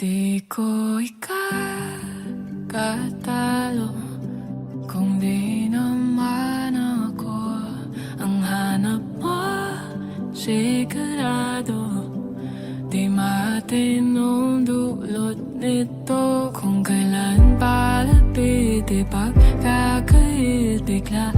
Di ko ikakatalo Kung di naman ako Ang hanap mo Sigurado Di matinong dulot nito. Kung kailan palapit Ipagkakaitigla